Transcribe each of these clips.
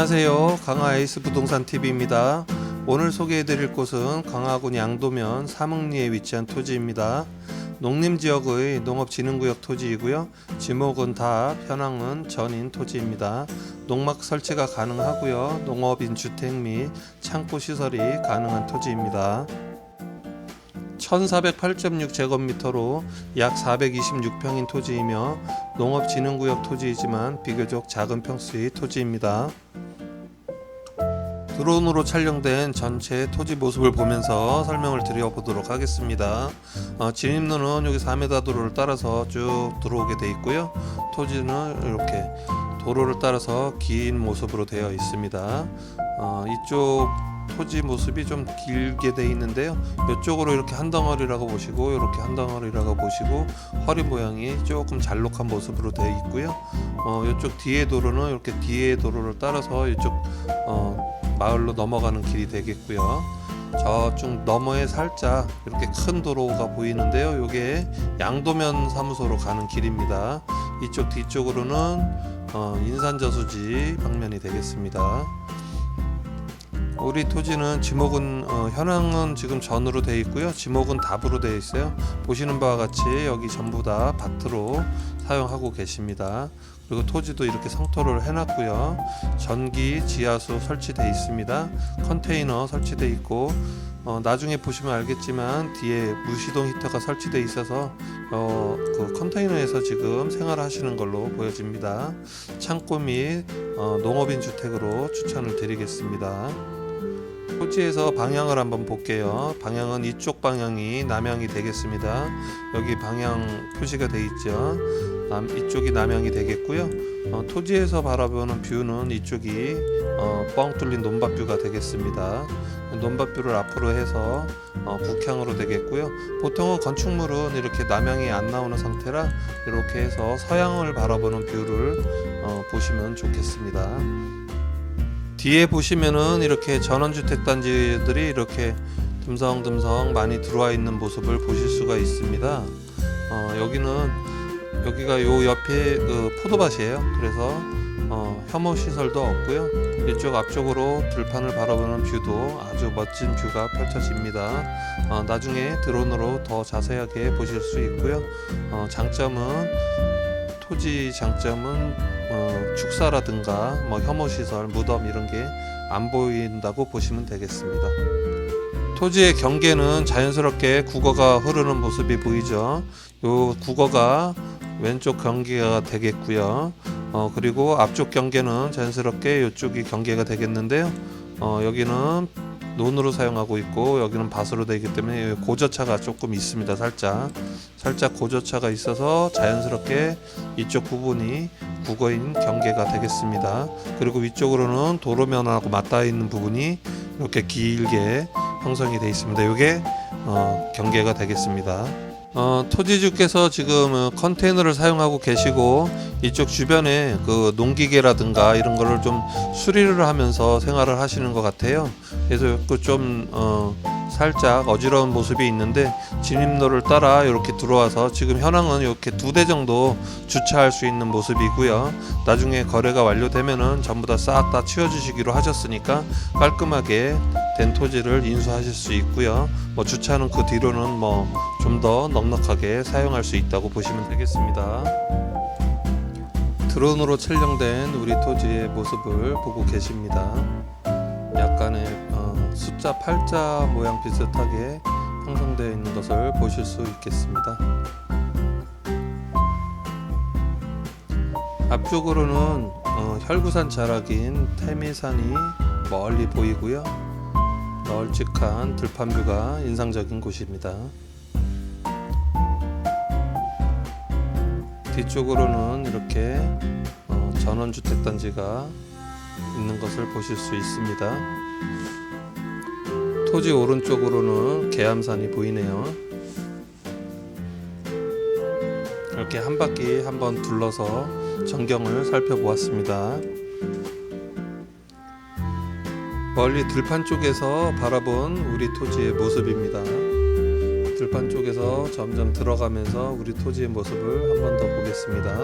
안녕하세요. 강화 에이스 부동산 TV입니다. 오늘 소개해 드릴 곳은 강화군 양도면 삼흥리에 위치한 토지입니다. 농림지역의 농업진흥구역 토지이고요. 지목은 다 현황은 전인 토지입니다. 농막 설치가 가능하고요. 농업인 주택 및 창고 시설이 가능한 토지입니다. 1408.6제곱미터로 약 426평인 토지이며 농업진흥구역 토지이지만 비교적 작은 평수의 토지입니다. 드론으로 촬영된 전체 토지 모습을 보면서 설명을 드려보도록 하겠습니다. 어, 진입로는 여기 4m 도로를 따라서 쭉 들어오게 돼 있고요. 토지는 이렇게 도로를 따라서 긴 모습으로 되어 있습니다. 어, 이쪽 토지 모습이 좀 길게 돼 있는데요. 이쪽으로 이렇게 한 덩어리라고 보시고 이렇게 한 덩어리라고 보시고 허리 모양이 조금 잘록한 모습으로 되어 있고요. 어, 이쪽 뒤에 도로는 이렇게 뒤에 도로를 따라서 이쪽 어, 마을로 넘어가는 길이 되겠고요. 저쪽 너머에 살짝 이렇게 큰 도로가 보이는데요. 이게 양도면 사무소로 가는 길입니다. 이쪽 뒤쪽으로는 어, 인산저수지 방면이 되겠습니다. 우리 토지는 지목은 어, 현황은 지금 전으로 되어 있고요. 지목은 답으로 되어 있어요. 보시는 바와 같이 여기 전부 다 밭으로 사용하고 계십니다. 그리고 토지도 이렇게 성토를 해놨고요. 전기 지하수 설치되어 있습니다. 컨테이너 설치되어 있고 어, 나중에 보시면 알겠지만 뒤에 무시동 히터가 설치되어 있어서 어, 그 컨테이너에서 지금 생활하시는 걸로 보여집니다. 창고 및 어, 농업인 주택으로 추천을 드리겠습니다. 토지에서 방향을 한번 볼게요. 방향은 이쪽 방향이 남향이 되겠습니다. 여기 방향 표시가 돼 있죠. 남, 이쪽이 남향이 되겠고요. 어, 토지에서 바라보는 뷰는 이쪽이 어, 뻥 뚫린 논밭뷰가 되겠습니다. 논밭뷰를 앞으로 해서 어, 북향으로 되겠고요. 보통은 건축물은 이렇게 남향이 안 나오는 상태라 이렇게 해서 서향을 바라보는 뷰를 어, 보시면 좋겠습니다. 뒤에 보시면은 이렇게 전원주택 단지들이 이렇게 듬성듬성 많이 들어와 있는 모습을 보실 수가 있습니다. 어, 여기는 여기가 요 옆에 그 포도밭이에요. 그래서 어, 혐오 시설도 없고요. 이쪽 앞쪽으로 들판을 바라보는 뷰도 아주 멋진 뷰가 펼쳐집니다. 어, 나중에 드론으로 더 자세하게 보실 수 있고요. 어, 장점은 토지 장점은 어, 축사라든가 뭐 혐오 시설, 무덤 이런 게 안 보인다고 보시면 되겠습니다. 토지의 경계는 자연스럽게 국어가 흐르는 모습이 보이죠. 요 국어가 왼쪽 경계가 되겠고요. 어, 그리고 앞쪽 경계는 자연스럽게 이쪽이 경계가 되겠는데요. 어, 여기는 논으로 사용하고 있고 여기는 밭으로 되기 때문에 고저차가 조금 있습니다. 살짝 살짝 고저차가 있어서 자연스럽게 이쪽 부분이 국어인 경계가 되겠습니다. 그리고 위쪽으로는 도로면하고 맞닿아 있는 부분이 이렇게 길게 형성이 되어 있습니다. 이게 어, 경계가 되겠습니다. 어, 토지주께서 지금 어, 컨테이너를 사용하고 계시고 이쪽 주변에 그 농기계라든가 이런 거를 좀 수리를 하면서 생활을 하시는 것 같아요. 그래서 그좀 어, 살짝 어지러운 모습이 있는데 진입로를 따라 이렇게 들어와서 지금 현황은 이렇게 두 대 정도 주차할 수 있는 모습이고요. 나중에 거래가 완료되면은 전부 다 싹 다 치워주시기로 하셨으니까 깔끔하게 된 토지를 인수하실 수 있고요. 뭐 주차는 그 뒤로는 뭐 좀 더 넉넉하게 사용할 수 있다고 보시면 되겠습니다. 드론으로 촬영된 우리 토지의 모습을 보고 계십니다. 약간의 어, 숫자 8자 모양 비슷하게 형성되어 있는 것을 보실 수 있겠습니다. 앞쪽으로는 어, 혈구산 자락인 태미산이 멀리 보이고요. 널찍한 들판뷰가 인상적인 곳입니다. 뒤쪽으로는 이렇게 어, 전원주택 단지가 있는 것을 보실 수 있습니다. 토지 오른쪽으로는 계암산이 보이네요. 이렇게 한 바퀴 한번 둘러서 전경을 살펴보았습니다. 멀리 들판 쪽에서 바라본 우리 토지의 모습입니다. 들판 쪽에서 점점 들어가면서 우리 토지의 모습을 한 번 더 보겠습니다.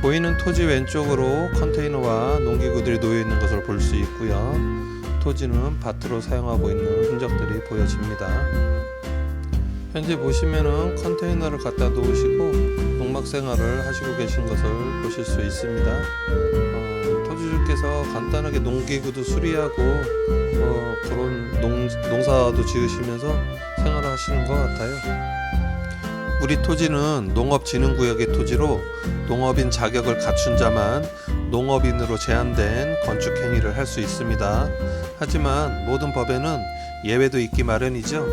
보이는 토지 왼쪽으로 컨테이너와 농기구들이 놓여 있는 것을 볼 수 있고요. 토지는 밭으로 사용하고 있는 흔적들이 보여집니다. 현재 보시면은 컨테이너를 갖다 놓으시고 농막 생활을 하시고 계신 것을 보실 수 있습니다. 어, 토지주께서 간단하게 농기구도 수리하고 어, 그런 농, 농사도 지으시면서 생활을 하시는 것 같아요. 우리 토지는 농업진흥구역의 토지로 농업인 자격을 갖춘 자만 농업인으로 제한된 건축 행위를 할 수 있습니다. 하지만 모든 법에는 예외도 있기 마련이죠.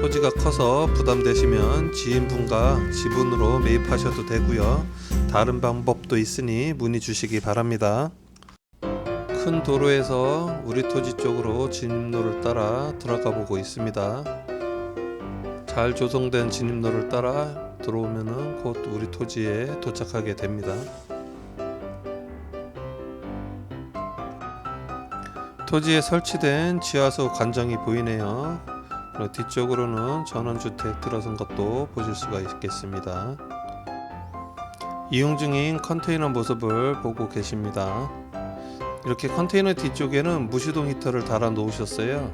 토지가 커서 부담되시면 지인분과 지분으로 매입하셔도 되고요. 다른 방법도 있으니 문의 주시기 바랍니다. 큰 도로에서 우리 토지 쪽으로 진입로를 따라 들어가 보고 있습니다. 잘 조성된 진입로를 따라 들어오면은 곧 우리 토지에 도착하게 됩니다. 토지에 설치된 지하수 관정이 보이네요. 그리고 뒤쪽으로는 전원주택 들어선 것도 보실 수가 있겠습니다. 이용 중인 컨테이너 모습을 보고 계십니다. 이렇게 컨테이너 뒤쪽에는 무시동 히터를 달아 놓으셨어요.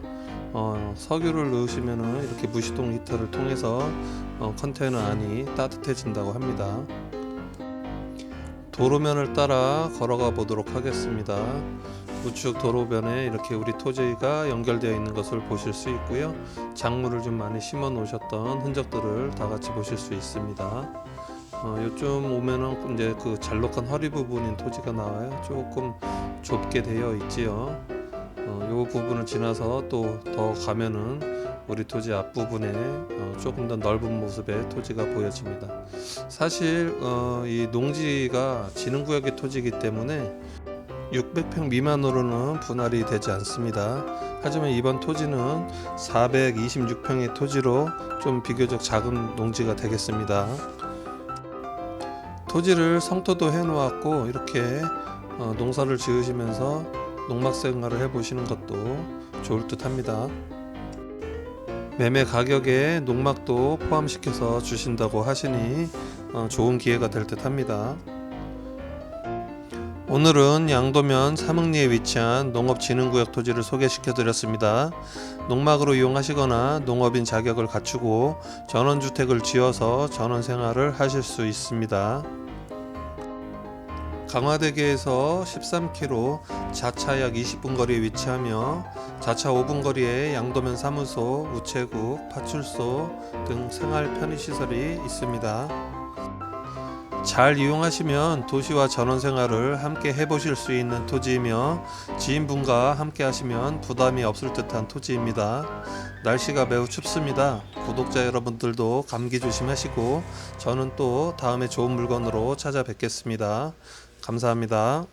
어, 석유를 넣으시면은 이렇게 무시동 히터를 통해서 어, 컨테이너 안이 따뜻해진다고 합니다. 도로면을 따라 걸어가 보도록 하겠습니다. 우측 도로변에 이렇게 우리 토지가 연결되어 있는 것을 보실 수 있고요. 작물을 좀 많이 심어 놓으셨던 흔적들을 다 같이 보실 수 있습니다. 어, 요쯤 오면은 이제 그 잘록한 허리 부분인 토지가 나와요. 조금 좁게 되어 있지요. 어, 요 부분을 지나서 또 더 가면은 우리 토지 앞부분에 어, 조금 더 넓은 모습의 토지가 보여집니다. 사실 어, 이 농지가 진흥구역의 토지이기 때문에 600평 미만으로는 분할이 되지 않습니다. 하지만 이번 토지는 426평의 토지로 좀 비교적 작은 농지가 되겠습니다. 토지를 성토도 해 놓았고 이렇게 어, 농사를 지으시면서 농막 생활을 해 보시는 것도 좋을 듯 합니다. 매매 가격에 농막도 포함시켜서 주신다고 하시니 어, 좋은 기회가 될 듯 합니다. 오늘은 양도면 삼흥리에 위치한 농업진흥구역 토지를 소개시켜 드렸습니다. 농막으로 이용하시거나 농업인 자격을 갖추고 전원주택을 지어서 전원 생활을 하실 수 있습니다. 강화대교에서 13km, 자차 약 20분 거리에 위치하며 자차 5분 거리에 양도면 사무소, 우체국, 파출소 등 생활 편의 시설이 있습니다. 잘 이용하시면 도시와 전원 생활을 함께 해보실 수 있는 토지이며 지인분과 함께 하시면 부담이 없을 듯한 토지입니다. 날씨가 매우 춥습니다. 구독자 여러분들도 감기 조심하시고 저는 또 다음에 좋은 물건으로 찾아뵙겠습니다. 감사합니다.